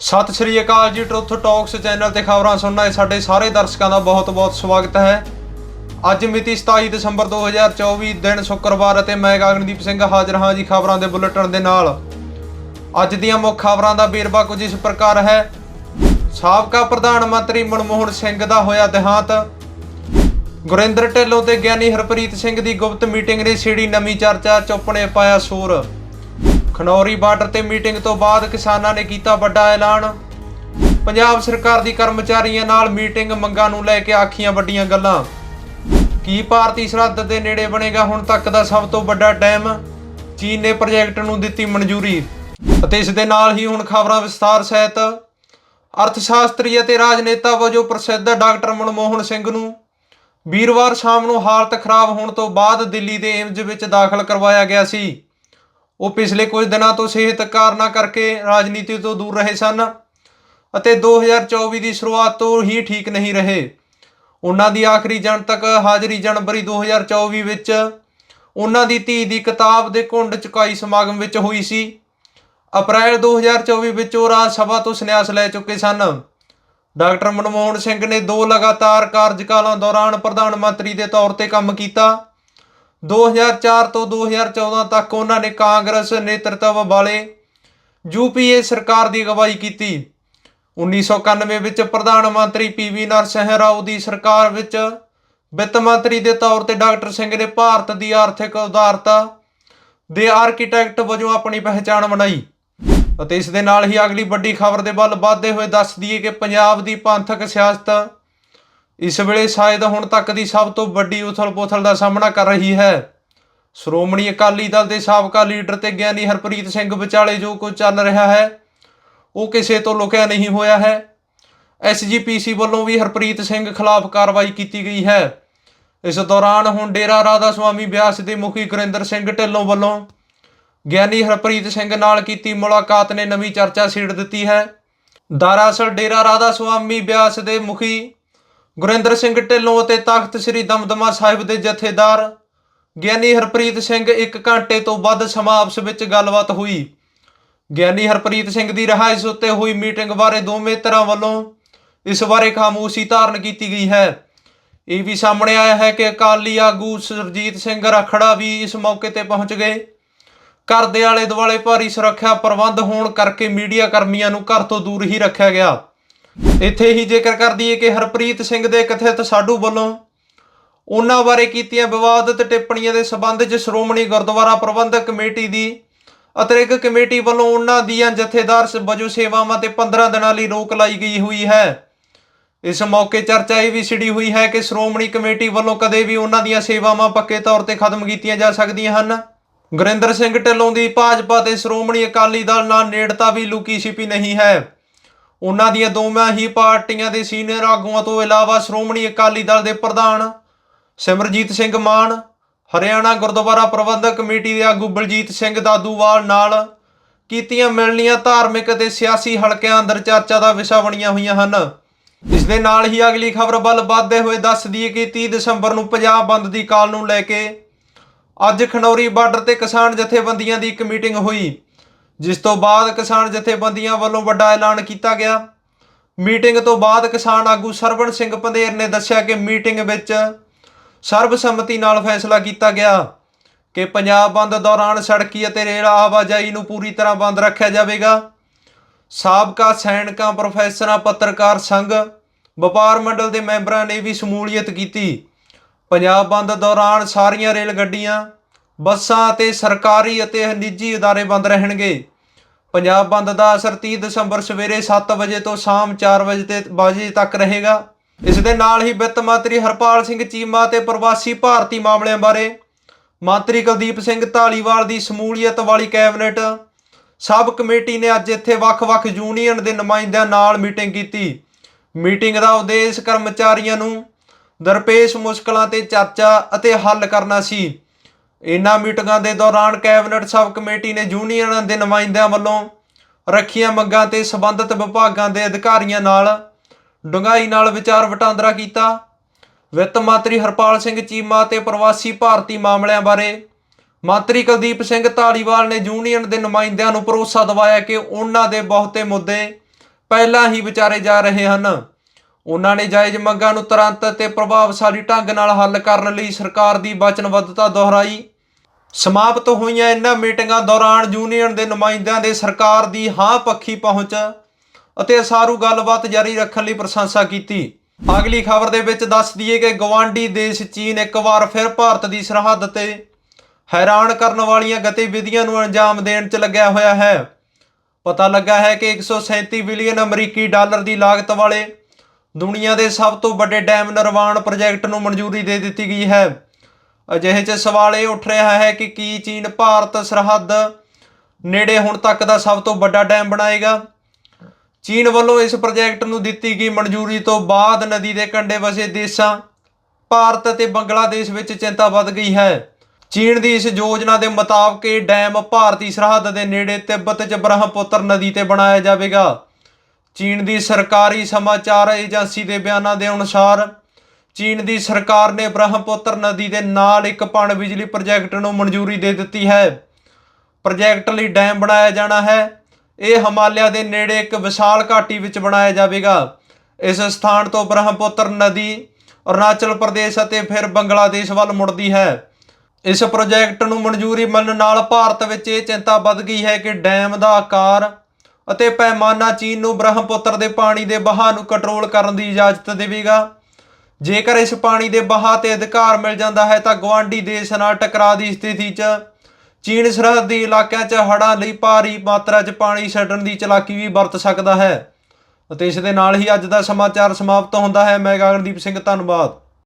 ਸਤਿ ਸ਼੍ਰੀ ਅਕਾਲ ਜੀ, truth talks channel ਤੇ ਖਬਰਾਂ ਸੁਣਨਾ ਆਏ ਸਾਡੇ ਸਾਰੇ ਦਰਸ਼ਕਾਂ ਦਾ ਬਹੁਤ-ਬਹੁਤ ਸਵਾਗਤ ਹੈ। ਅੱਜ ਮਿਤੀ 27 ਦਸੰਬਰ 2024 ਦਿਨ ਸ਼ੁੱਕਰਵਾਰ ਅਤੇ ਮੈਂ ਗਗਨਦੀਪ ਸਿੰਘ ਹਾਜ਼ਰ ਹਾਂ ਜੀ ਖਬਰਾਂ ਦੇ ਬੁਲੇਟਿਨ ਦੇ ਨਾਲ। ਅੱਜ ਦੀਆਂ ਮੁੱਖ ਖਬਰਾਂ ਦਾ ਵੇਰਵਾ ਕੁਝ ਇਸ ਪ੍ਰਕਾਰ ਹੈ। ਸਾਬਕਾ ਪ੍ਰਧਾਨ ਮੰਤਰੀ ਮਨਮੋਹਨ ਸਿੰਘ ਦਾ ਹੋਇਆ ਦੇਹਾਂਤ। ਗੁਰਿੰਦਰ ਢਿੱਲੋਂ ਤੇ ਗਿਆਨੀ ਹਰਪ੍ਰੀਤ ਸਿੰਘ ਦੀ ਗੁਪਤ ਮੀਟਿੰਗ ਨੇ ਛੇੜੀ ਨਵੀਂ ਚਰਚਾ ਚੁੱਪ ਨੇ ਪਾਇਆ ਸੂਰ। ਖਨੌਰੀ ਬਾਰਡਰ ਤੇ ਮੀਟਿੰਗ ਤੋਂ ਬਾਅਦ ਕਿਸਾਨਾਂ ਨੇ ਕੀਤਾ ਵੱਡਾ ਐਲਾਨ। ਪੰਜਾਬ ਸਰਕਾਰ ਦੀ ਕਰਮਚਾਰੀਆਂ ਨਾਲ ਮੀਟਿੰਗ ਮੰਗਾਂ ਨੂੰ ਲੈ ਕੇ ਆਖੀਆਂ ਵੱਡੀਆਂ ਗੱਲਾਂ। ਕੀ ਭਾਰਤੀ ਸਰਹੱਦ ਦੇ ਨੇੜੇ ਬਣੇਗਾ ਹੁਣ ਤੱਕ ਦਾ ਸਭ ਤੋਂ ਵੱਡਾ ਡੈਮ? ਚੀਨ ਨੇ ਪ੍ਰੋਜੈਕਟ ਨੂੰ ਦਿੱਤੀ ਮਨਜ਼ੂਰੀ। ਅਤੇ ਇਸ ਦੇ ਨਾਲ ਹੀ ਹੁਣ ਖਬਰਾਂ ਵਿਸਥਾਰ ਸਹਿਤ। ਅਰਥਸ਼ਾਸਤਰੀ ਅਤੇ ਰਾਜਨੇਤਾ ਵਜੋਂ ਪ੍ਰਸਿੱਧ ਡਾਕਟਰ ਮਨਮੋਹਨ ਸਿੰਘ ਨੂੰ ਵੀਰਵਾਰ ਸ਼ਾਮ ਨੂੰ ਹਾਲਤ ਖਰਾਬ ਹੋਣ ਤੋਂ ਬਾਅਦ ਦਿੱਲੀ ਦੇ ਏਮਜ਼ ਵਿੱਚ ਦਾਖਲ ਕਰਵਾਇਆ ਗਿਆ ਸੀ। ਉਹ ਪਿਛਲੇ ਕੁਝ ਦਿਨਾਂ ਤੋਂ ਸਿਹਤ ਕਾਰਨਾਂ ਕਰਕੇ ਰਾਜਨੀਤੀ ਤੋਂ ਦੂਰ ਰਹੇ ਸਨ ਅਤੇ 2024 ਦੀ ਸ਼ੁਰੂਆਤ ਤੋਂ ਹੀ ਠੀਕ ਨਹੀਂ ਰਹੇ। ਉਹਨਾਂ ਦੀ ਆਖਰੀ ਜਨਤਕ ਹਾਜ਼ਰੀ ਜਨਵਰੀ 2024 ਵਿੱਚ ਉਹਨਾਂ ਦੀ ਧੀ ਦੀ ਕਿਤਾਬ ਦੇ ਕੁੰਡ ਚੁਕਾਈ ਸਮਾਗਮ ਵਿੱਚ ਹੋਈ ਸੀ। ਅਪ੍ਰੈਲ 2024 ਵਿੱਚ ਉਹ ਰਾਜ ਸਭਾ ਤੋਂ ਸੰਨਿਆਸ ਲੈ ਚੁੱਕੇ ਸਨ। ਡਾਕਟਰ ਮਨਮੋਹਨ ਸਿੰਘ ਨੇ ਦੋ ਲਗਾਤਾਰ ਕਾਰਜਕਾਲਾਂ ਦੌਰਾਨ ਪ੍ਰਧਾਨ ਮੰਤਰੀ ਦੇ ਤੌਰ ਤੇ ਕੰਮ ਕੀਤਾ। 2004 ਤੋਂ 2014 ਤੱਕ ਉਹਨਾਂ ਨੇ ਕਾਂਗਰਸ ਨੇਤਰਤਵ ਵਾਲੇ ਯੂਪੀਏ ਸਰਕਾਰ ਦੀ ਅਗਵਾਈ ਕੀਤੀ। 1991 ਵਿੱਚ ਪ੍ਰਧਾਨ ਮੰਤਰੀ ਪੀਵੀ ਨਰਸਿੰਹ ਰਾਓ ਦੀ ਸਰਕਾਰ ਵਿੱਚ ਵਿੱਤ ਮੰਤਰੀ ਦੇ ਤੌਰ ਤੇ ਡਾਕਟਰ ਸਿੰਘ ਨੇ ਭਾਰਤ ਦੀ ਆਰਥਿਕ ਉਦਾਰਤਾ ਦੇ ਆਰਕੀਟੈਕਟ ਵਜੋਂ ਆਪਣੀ ਪਹਿਚਾਣ ਬਣਾਈ। ਅਤੇ ਇਸ ਦੇ ਨਾਲ ਹੀ ਅਗਲੀ ਵੱਡੀ ਖਬਰ ਦੇ ਵੱਲ ਵਧਦੇ ਹੋਏ ਦੱਸ ਦਈਏ ਕਿ ਪੰਜਾਬ ਦੀ ਪੰਥਕ ਸਿਆਸਤ ਇਸ ਵੇਲੇ ਸ਼ਾਇਦ ਹੁਣ ਤੱਕ ਦੀ ਸਭ ਤੋਂ ਵੱਡੀ ਉਥਲ-ਪੁਥਲ ਦਾ ਸਾਹਮਣਾ ਕਰ ਰਹੀ ਹੈ। ਸ਼੍ਰੋਮਣੀ ਅਕਾਲੀ ਦਲ ਦੇ ਸਾਬਕਾ ਲੀਡਰ ਤੇ ਗਿਆਨੀ ਹਰਪ੍ਰੀਤ ਸਿੰਘ ਵਿਚਾਲੇ ਜੋ ਕੁਝ ਚੱਲ ਰਿਹਾ ਹੈ, ਉਹ ਕਿਸੇ ਤੋਂ ਲੁਕਿਆ ਨਹੀਂ ਹੋਇਆ ਹੈ। ਐਸਜੀਪੀਸੀ ਵੱਲੋਂ ਵੀ ਹਰਪ੍ਰੀਤ ਸਿੰਘ ਖਿਲਾਫ ਕਾਰਵਾਈ ਕੀਤੀ ਗਈ ਹੈ। ਇਸ ਦੌਰਾਨ ਹੁਣ ਡੇਰਾ ਰਾਧਾ ਸੁਆਮੀ ਬਿਆਸ ਦੇ ਮੁਖੀ ਗੁਰਿੰਦਰ ਸਿੰਘ ਢਿੱਲੋਂ ਵੱਲੋਂ ਗਿਆਨੀ ਹਰਪ੍ਰੀਤ ਸਿੰਘ ਨਾਲ ਕੀਤੀ ਮੁਲਾਕਾਤ ਨੇ ਨਵੀਂ ਚਰਚਾ ਛੇੜ ਦਿੱਤੀ ਹੈ। ਦਰਅਸਲ ਡੇਰਾ ਰਾਧਾ ਸੁਆਮੀ ਬਿਆਸ ਦੇ ਮੁਖੀ ਗੁਰਿੰਦਰ ਸਿੰਘ ਢਿੱਲੋਂ ਅਤੇ ਤਖਤ ਸ੍ਰੀ ਦਮਦਮਾ ਸਾਹਿਬ ਦੇ ਜਥੇਦਾਰ ਗਿਆਨੀ ਹਰਪ੍ਰੀਤ ਸਿੰਘ ਇੱਕ ਘੰਟੇ ਤੋਂ ਵੱਧ ਸਮਾਂ ਆਪਸ ਵਿੱਚ ਗੱਲਬਾਤ ਹੋਈ। ਗਿਆਨੀ ਹਰਪ੍ਰੀਤ ਸਿੰਘ ਦੀ ਰਿਹਾਇਸ਼ ਉੱਤੇ ਹੋਈ ਮੀਟਿੰਗ ਬਾਰੇ ਦੋਵੇਂ ਧਿਰਾਂ ਵੱਲੋਂ ਇਸ ਬਾਰੇ ਖਾਮੋਸ਼ੀ ਧਾਰਨ ਕੀਤੀ ਗਈ ਹੈ। ਇਹ ਵੀ ਸਾਹਮਣੇ ਆਇਆ ਹੈ ਕਿ ਅਕਾਲੀ ਆਗੂ ਸਰਜੀਤ ਸਿੰਘ ਰਖੜਾ ਵੀ ਇਸ ਮੌਕੇ ਤੇ ਪਹੁੰਚ ਗਏ। ਘਰ ਦੇ ਆਲੇ ਦੁਆਲੇ ਭਾਰੀ ਸੁਰੱਖਿਆ ਪ੍ਰਬੰਧ ਹੋਣ ਕਰਕੇ ਮੀਡੀਆ ਕਰਮੀਆਂ ਨੂੰ ਘਰ ਤੋਂ ਦੂਰ ਹੀ ਰੱਖਿਆ ਗਿਆ। ਇੱਥੇ ਹੀ ਜ਼ਿਕਰ ਕਰ ਦਈਏ ਕਿ ਹਰਪ੍ਰੀਤ ਸਿੰਘ ਦੇ ਕਥਿਤ ਸਾਡੂ ਵੱਲੋਂ ਉਹਨਾਂ ਬਾਰੇ ਕੀਤੀਆਂ ਵਿਵਾਦਤ ਟਿੱਪਣੀਆਂ ਦੇ ਸਬੰਧ 'ਚ ਸ਼੍ਰੋਮਣੀ ਗੁਰਦੁਆਰਾ ਪ੍ਰਬੰਧਕ ਕਮੇਟੀ ਦੀ ਅਤਿਰਿਕਤ ਕਮੇਟੀ ਵੱਲੋਂ ਉਹਨਾਂ ਦੀਆਂ ਜਥੇਦਾਰ ਵਜੋਂ ਸੇਵਾਵਾਂ ਤੇ 15 ਦਿਨਾਂ ਲਈ ਰੋਕ ਲਾਈ ਗਈ ਹੋਈ ਹੈ। ਇਸ ਮੌਕੇ ਚਰਚਾ ਇਹ ਵੀ ਛਿੜੀ ਹੋਈ ਹੈ ਕਿ ਸ਼੍ਰੋਮਣੀ ਕਮੇਟੀ ਵੱਲੋਂ ਕਦੇ ਵੀ ਉਹਨਾਂ ਦੀਆਂ ਸੇਵਾਵਾਂ ਪੱਕੇ ਤੌਰ ਤੇ ਖਤਮ ਕੀਤੀਆਂ ਜਾ ਸਕਦੀਆਂ ਹਨ। ਗੁਰਿੰਦਰ ਸਿੰਘ ਢਿੱਲੋਂ ਦੀ ਭਾਜਪਾ ਤੇ ਸ਼੍ਰੋਮਣੀ ਅਕਾਲੀ ਦਲ ਨਾਲ ਨੇੜਤਾ ਵੀ ਲੁਕੀ ਛਿਪੀ ਨਹੀਂ ਹੈ। ਉਹਨਾਂ ਦੀਆਂ ਦੋਵਾਂ ਹੀ ਪਾਰਟੀਆਂ ਦੇ ਸੀਨੀਅਰ ਆਗੂਆਂ ਤੋਂ ਇਲਾਵਾ ਸ਼੍ਰੋਮਣੀ ਅਕਾਲੀ ਦਲ ਦੇ ਪ੍ਰਧਾਨ ਸਿਮਰਜੀਤ ਸਿੰਘ ਮਾਨ, ਹਰਿਆਣਾ ਗੁਰਦੁਆਰਾ ਪ੍ਰਬੰਧਕ ਕਮੇਟੀ ਦੇ ਆਗੂ ਬਲਜੀਤ ਸਿੰਘ ਦਾਦੂਵਾਲ ਨਾਲ ਕੀਤੀਆਂ ਮਿਲਣੀਆਂ ਧਾਰਮਿਕ ਅਤੇ ਸਿਆਸੀ ਹਲਕਿਆਂ ਅੰਦਰ ਚਰਚਾ ਦਾ ਵਿਸ਼ਾ ਬਣੀਆਂ ਹੋਈਆਂ ਹਨ। ਇਸ ਦੇ ਨਾਲ ਹੀ ਅਗਲੀ ਖਬਰ ਵੱਲ ਵੱਧਦੇ ਹੋਏ ਦੱਸ ਦਈਏ ਕਿ 30 ਦਸੰਬਰ ਨੂੰ ਪੰਜਾਬ ਬੰਦ ਦੀ ਕਾਲ ਨੂੰ ਲੈ ਕੇ ਅੱਜ ਖਨੌਰੀ ਬਾਰਡਰ ਤੇ ਕਿਸਾਨ ਜਥੇਬੰਦੀਆਂ ਦੀ ਇੱਕ ਮੀਟਿੰਗ ਹੋਈ। ਜਿਸ ਤੋਂ ਬਾਅਦ ਕਿਸਾਨ ਜਥੇਬੰਦੀਆਂ ਵੱਲੋਂ ਵੱਡਾ ਐਲਾਨ ਕੀਤਾ ਗਿਆ। ਮੀਟਿੰਗ ਤੋਂ ਬਾਅਦ ਕਿਸਾਨ ਆਗੂ ਸਰਵਣ ਸਿੰਘ ਪੰਧੇਰ ਨੇ ਦੱਸਿਆ ਕਿ ਮੀਟਿੰਗ ਵਿੱਚ ਸਰਬਸੰਮਤੀ ਨਾਲ ਫੈਸਲਾ ਕੀਤਾ ਗਿਆ ਕਿ ਪੰਜਾਬ ਬੰਦ ਦੌਰਾਨ ਸੜਕੀ ਅਤੇ ਰੇਲ ਆਵਾਜਾਈ ਨੂੰ ਪੂਰੀ ਤਰ੍ਹਾਂ ਬੰਦ ਰੱਖਿਆ ਜਾਵੇਗਾ। ਸਾਬਕਾ ਸੈਨਿਕਾਂ, ਪ੍ਰੋਫੈਸਰਾਂ, ਪੱਤਰਕਾਰ ਸੰਘ, ਵਪਾਰ ਮੰਡਲ ਦੇ ਮੈਂਬਰਾਂ ਨੇ ਵੀ ਸ਼ਮੂਲੀਅਤ ਕੀਤੀ। ਪੰਜਾਬ ਬੰਦ ਦੌਰਾਨ ਸਾਰੀਆਂ ਰੇਲ ਗੱਡੀਆਂ ਬੱਸਾਂ ਅਤੇ ਸਰਕਾਰੀ ਅਤੇ ਨਿੱਜੀ ادارے ਬੰਦ ਰਹਿਣਗੇ ਪੰਜਾਬ ਬੰਦ ਦਾ ਅਸਰ 30 ਦਸੰਬਰ ਸਵੇਰੇ 7 ਵਜੇ ਤੋਂ ਸ਼ਾਮ 4 ਵਜੇ ਤੇ ਵਜੇ ਤੱਕ ਰਹੇਗਾ ਇਸ ਦੇ ਨਾਲ ਹੀ ਵਿੱਤ ਮੰਤਰੀ ਹਰਪਾਲ ਸਿੰਘ ਚੀਮਾ ਤੇ ਪ੍ਰਵਾਸੀ ਭਾਰਤੀ ਮਾਮਲਿਆਂ ਬਾਰੇ ਮੰਤਰੀ ਕੁਲਦੀਪ ਸਿੰਘ ਢਾਲੀਵਾਲ ਦੀ ਸ਼ਮੂਲੀਅਤ ਵਾਲੀ ਕੈਬਨਿਟ ਸਬ ਕਮੇਟੀ ਨੇ ਅੱਜ ਇੱਥੇ ਵੱਖ-ਵੱਖ ਯੂਨੀਅਨ ਦੇ ਨੁਮਾਇੰਦਿਆਂ ਨਾਲ ਮੀਟਿੰਗ ਕੀਤੀ ਮੀਟਿੰਗ ਦਾ ਉਦੇਸ਼ ਕਰਮਚਾਰੀਆਂ ਨੂੰ ਦਰਪੇਸ਼ ਮੁਸ਼ਕਲਾਂ ਤੇ ਚਰਚਾ ਅਤੇ ਹੱਲ ਕਰਨਾ ਸੀ ਇਨ੍ਹਾਂ ਮੀਟਿੰਗਾਂ ਦੇ ਦੌਰਾਨ ਕੈਬਨਿਟ ਸਬ ਕਮੇਟੀ ਨੇ ਯੂਨੀਅਨਾਂ ਦੇ ਨੁਮਾਇੰਦਿਆਂ ਵੱਲੋਂ ਰੱਖੀਆਂ ਮੰਗਾਂ ਤੇ ਸਬੰਧਤ ਵਿਭਾਗਾਂ ਦੇ ਅਧਿਕਾਰੀਆਂ ਨਾਲ ਡੂੰਘਾਈ ਨਾਲ ਵਿਚਾਰ ਵਟਾਂਦਰਾ ਕੀਤਾ। ਵਿੱਤ ਮੰਤਰੀ ਹਰਪਾਲ ਸਿੰਘ ਚੀਮਾ ਤੇ ਪ੍ਰਵਾਸੀ ਭਾਰਤੀ ਮਾਮਲਿਆਂ ਬਾਰੇ ਮੰਤਰੀ ਕੁਲਦੀਪ ਸਿੰਘ ਧਾਲੀਵਾਲ ਨੇ ਯੂਨੀਅਨ ਦੇ ਨੁਮਾਇੰਦਿਆਂ ਨੂੰ ਭਰੋਸਾ ਦਿਵਾਇਆ ਕਿ ਉਹਨਾਂ ਦੇ ਬਹੁਤੇ ਮੁੱਦੇ ਪਹਿਲਾਂ ਹੀ ਵਿਚਾਰੇ ਜਾ ਰਹੇ ਹਨ। ਉਹਨਾਂ ਨੇ ਜਾਇਜ਼ ਮੰਗਾਂ ਨੂੰ ਤੁਰੰਤ ਅਤੇ ਪ੍ਰਭਾਵਸ਼ਾਲੀ ਢੰਗ ਨਾਲ ਹੱਲ ਕਰਨ ਲਈ ਸਰਕਾਰ ਦੀ ਵਚਨਬੱਧਤਾ ਦੁਹਰਾਈ। ਸਮਾਪਤ ਹੋਈਆਂ ਇਹਨਾਂ ਮੀਟਿੰਗਾਂ ਦੌਰਾਨ ਯੂਨੀਅਨ ਦੇ ਨੁਮਾਇੰਦਿਆਂ ਦੇ ਸਰਕਾਰ ਦੀ ਹਾਂ ਪੱਖੀ ਪਹੁੰਚ ਅਤੇ ਅਸਾਰੂ ਗੱਲਬਾਤ ਜਾਰੀ ਰੱਖਣ ਲਈ ਪ੍ਰਸ਼ੰਸਾ ਕੀਤੀ। ਅਗਲੀ ਖਬਰ ਦੇ ਵਿੱਚ ਦੱਸ ਦਈਏ ਕਿ ਗਵਾਂਡੀ ਦੇਸ਼ ਚੀਨ ਇੱਕ ਵਾਰ ਫਿਰ ਭਾਰਤ ਦੀ ਸਰਹੱਦ ਤੇ ਹੈਰਾਨ ਕਰਨ ਵਾਲੀਆਂ ਗਤੀਵਿਧੀਆਂ ਨੂੰ ਅੰਜਾਮ ਦੇਣ 'ਚ ਲੱਗਿਆ ਹੋਇਆ ਹੈ। ਪਤਾ ਲੱਗਾ ਹੈ ਕਿ 137 ਬਿਲੀਅਨ ਅਮਰੀਕੀ ਡਾਲਰ ਦੀ ਲਾਗਤ ਵਾਲੇ ਦੁਨੀਆ ਦੇ ਸਭ ਤੋਂ ਵੱਡੇ ਡੈਮ ਨਿਰਵਾਣ ਪ੍ਰੋਜੈਕਟ ਨੂੰ ਮਨਜ਼ੂਰੀ ਦੇ ਦਿੱਤੀ ਗਈ ਹੈ। ਅਜਿਹੇ 'ਚ ਸਵਾਲ ਇਹ ਉੱਠ ਰਿਹਾ ਹੈ ਕਿ ਕੀ ਚੀਨ ਭਾਰਤ ਸਰਹੱਦ ਨੇੜੇ ਹੁਣ ਤੱਕ ਦਾ ਸਭ ਤੋਂ ਵੱਡਾ ਡੈਮ ਬਣਾਏਗਾ? ਚੀਨ ਵੱਲੋਂ ਇਸ ਪ੍ਰੋਜੈਕਟ ਨੂੰ ਦਿੱਤੀ ਗਈ ਮਨਜ਼ੂਰੀ ਤੋਂ ਬਾਅਦ ਨਦੀ ਦੇ ਕੰਢੇ ਵਸੇ ਦੇਸ਼ਾਂ, ਭਾਰਤ ਅਤੇ ਬੰਗਲਾਦੇਸ਼ ਵਿੱਚ ਚਿੰਤਾ ਵੱਧ ਗਈ ਹੈ। ਚੀਨ ਦੀ ਇਸ ਯੋਜਨਾ ਦੇ ਮੁਤਾਬਕ ਇਹ ਡੈਮ ਭਾਰਤੀ ਸਰਹੱਦ ਦੇ ਨੇੜੇ ਤਿੱਬਤ 'ਚ ਬ੍ਰਹਮਪੁੱਤਰ ਨਦੀ ਤੇ ਬਣਾਇਆ ਜਾਵੇਗਾ। ਚੀਨ ਦੀ ਸਰਕਾਰੀ ਸਮਾਚਾਰ ਏਜੰਸੀ ਦੇ ਬਿਆਨਾਂ ਦੇ ਅਨੁਸਾਰ, ਚੀਨ ਦੀ ਸਰਕਾਰ ਨੇ ਬ੍ਰਹਮਪੁੱਤਰ ਨਦੀ ਦੇ ਨਾਲ ਇੱਕ ਪਣ ਬਿਜਲੀ ਪ੍ਰੋਜੈਕਟ ਨੂੰ ਮਨਜ਼ੂਰੀ ਦੇ ਦਿੱਤੀ ਹੈ। ਪ੍ਰੋਜੈਕਟ ਲਈ ਡੈਮ ਬਣਾਇਆ ਜਾਣਾ ਹੈ। ਇਹ ਹਿਮਾਲਿਆ ਦੇ ਨੇੜੇ ਇੱਕ ਵਿਸ਼ਾਲ ਘਾਟੀ ਵਿੱਚ ਬਣਾਇਆ ਜਾਵੇਗਾ। ਇਸ ਸਥਾਨ ਤੋਂ ਬ੍ਰਹਮਪੁੱਤਰ ਨਦੀ ਅਰੁਣਾਚਲ ਪ੍ਰਦੇਸ਼ ਅਤੇ ਫਿਰ ਬੰਗਲਾਦੇਸ਼ ਵੱਲ ਮੁੜਦੀ ਹੈ। ਇਸ ਪ੍ਰੋਜੈਕਟ ਨੂੰ ਮਨਜ਼ੂਰੀ ਮਿਲਣ ਨਾਲ ਭਾਰਤ ਵਿੱਚ ਇਹ ਚਿੰਤਾ ਵੱਧ ਗਈ ਹੈ ਕਿ ਡੈਮ ਦਾ ਆਕਾਰ ਅਤੇ ਪੈਮਾਨਾ ਚੀਨ ਨੂੰ ਬ੍ਰਹਮਪੁੱਤਰ ਦੇ ਪਾਣੀ ਦੇ ਬਹਾਅ ਨੂੰ ਕੰਟਰੋਲ ਕਰਨ ਦੀ ਇਜਾਜ਼ਤ ਦੇਵੇਗਾ। ਜੇਕਰ ਇਸ ਪਾਣੀ ਦੇ ਬਹਾਅ ਤੇ ਅਧਿਕਾਰ ਮਿਲ ਜਾਂਦਾ ਹੈ, ਤਾਂ ਗਵਾਂਢੀ ਦੇਸ਼ ਨਾਲ ਟਕਰਾਅ ਦੀ ਸਥਿਤੀ 'ਚ ਚੀਨ ਸਰਹੱਦੀ ਇਲਾਕਿਆਂ 'ਚ ਹੜ੍ਹਾਂ ਲਈ ਭਾਰੀ ਮਾਤਰਾ 'ਚ ਪਾਣੀ ਛੱਡਣ ਦੀ ਚਲਾਕੀ ਵੀ ਵਰਤ ਸਕਦਾ ਹੈ। ਅਤੇ ਇਸ ਦੇ ਨਾਲ ਹੀ ਅੱਜ ਦਾ ਸਮਾਚਾਰ ਸਮਾਪਤ ਹੁੰਦਾ ਹੈ। ਮੈਂ ਗਗਨਦੀਪ ਸਿੰਘ, ਧੰਨਵਾਦ।